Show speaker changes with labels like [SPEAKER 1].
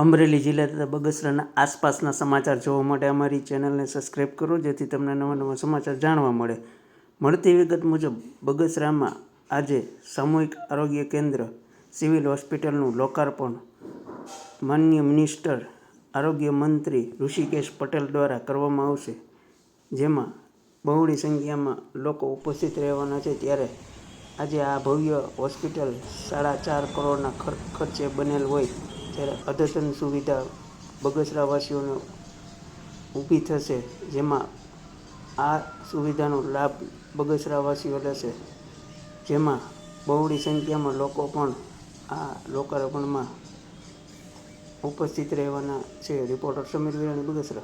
[SPEAKER 1] અમરેલી જિલ્લા તથા બગસરાના આસપાસના સમાચાર જોવા માટે અમારી ચેનલને સબસ્ક્રાઈબ કરો, જેથી તમને નવા નવા સમાચાર જાણવા મળે. મળતી વિગત મુજબ, બગસરામાં આજે સામૂહિક આરોગ્ય કેન્દ્ર, સિવિલ હોસ્પિટલનું લોકાર્પણ. માન્ય મિનિસ્ટર, આરોગ્ય મંત્રી ઋષિકેશ પટેલ દ્વારા કરવામાં આવશે, જેમાં બહોળી સંખ્યામાં લોકો ઉપસ્થિત રહેવાના છે. ત્યારે આજે આ ભવ્ય હોસ્પિટલ સાડા ચાર કરોડના ખર્ચ બનેલ હોય ત્યારે અદ્યતન સુવિધા બગસરાવાસીઓને ઊભી થશે, જેમાં આ સુવિધાનો લાભ બગસરાવાસીઓ લેશે, જેમાં બહોળી સંખ્યામાં લોકો પણ આ લોકાર્પણમાં ઉપસ્થિત રહેવાના છે. રિપોર્ટર સમીર વિરાણી, બગસરા.